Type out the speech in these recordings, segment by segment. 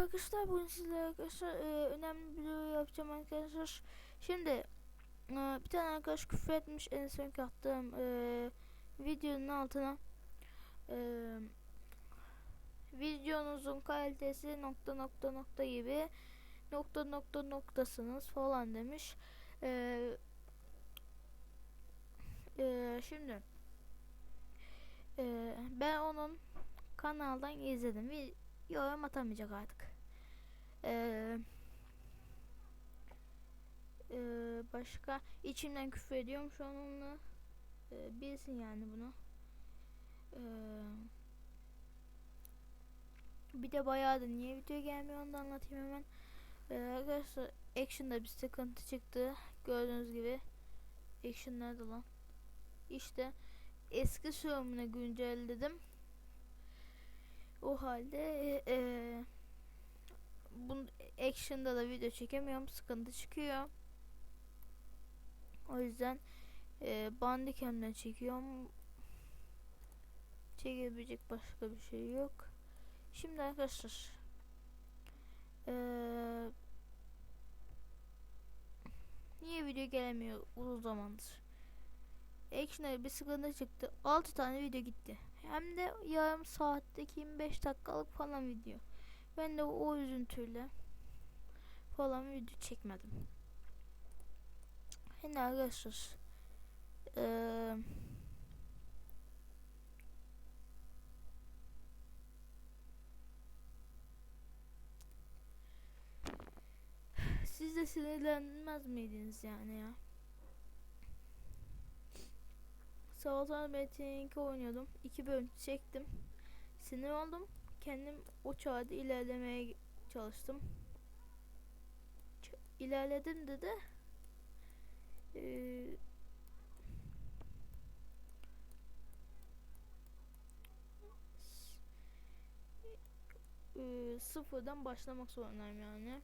Merhaba arkadaşlar bugün sizlere arkadaşlar e, önemli bir video yapacağım arkadaşlar. Şimdi e, bir tane arkadaş küfür etmiş en son attığım e, videonun altına e, videonuzun kalitesi nokta nokta nokta gibi nokta nokta noktasınız falan demiş. E, e, şimdi e, ben onun kanaldan izledim. Yorum atamayacak artık. Ee, e, başka içimden küfür ediyorum şu an onunla. Ee, bilsin yani bunu. Ee, bir de bayağı da niye video gelmiyor onu da anlatayım hemen. Ee, arkadaşlar Action'da bir sıkıntı çıktı. Gördüğünüz gibi. Action nerede lan? İşte eski sürümüne güncelledim. O halde e, e, bu action'da da video çekemiyorum. Sıkıntı çıkıyor. O yüzden e, Bandicam'den çekiyorum. Çekebilecek başka bir şey yok. Şimdi arkadaşlar e, niye video gelemiyor uzun zamandır? Action'a bir sıkıntı çıktı. 6 tane video gitti. Hem de yarım saatteki 25 dakikalık falan video. Ben de o üzüntüyle falan video çekmedim. Şimdi arkadaşlar eee siz de sinirlenmez miydiniz yani ya? Sabahtan Metin oynuyordum. İki bölüm çektim. Sinir oldum. Kendim o çağda ilerlemeye çalıştım. Ç- ilerledim de de eee, s- eee, sıfırdan başlamak zorundayım yani.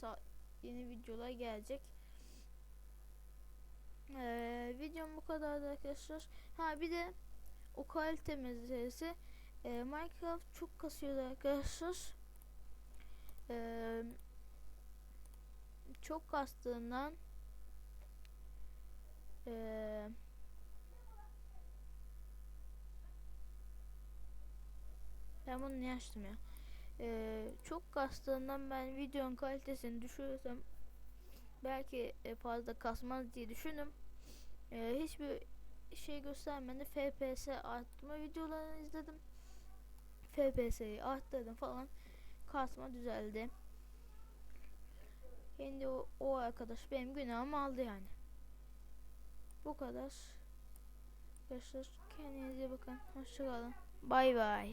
Sa- yeni videolar gelecek. Ee, videom bu kadardı arkadaşlar. Ha bir de o kalite meselesi e, Minecraft çok kasıyordu arkadaşlar. Ee, çok kastığından ee, ben bunu niye açtım ya? Ee, çok kastığından ben videonun kalitesini düşürürsem belki e, fazla kasmaz diye düşündüm. Ee, hiçbir şey göstermedi. FPS arttırma videolarını izledim. FPS'yi arttırdım falan. Kasma düzeldi. Şimdi o, o arkadaş benim günahımı aldı yani. Bu kadar. Arkadaşlar kendinize bakın. Hoşçakalın. Bay bay.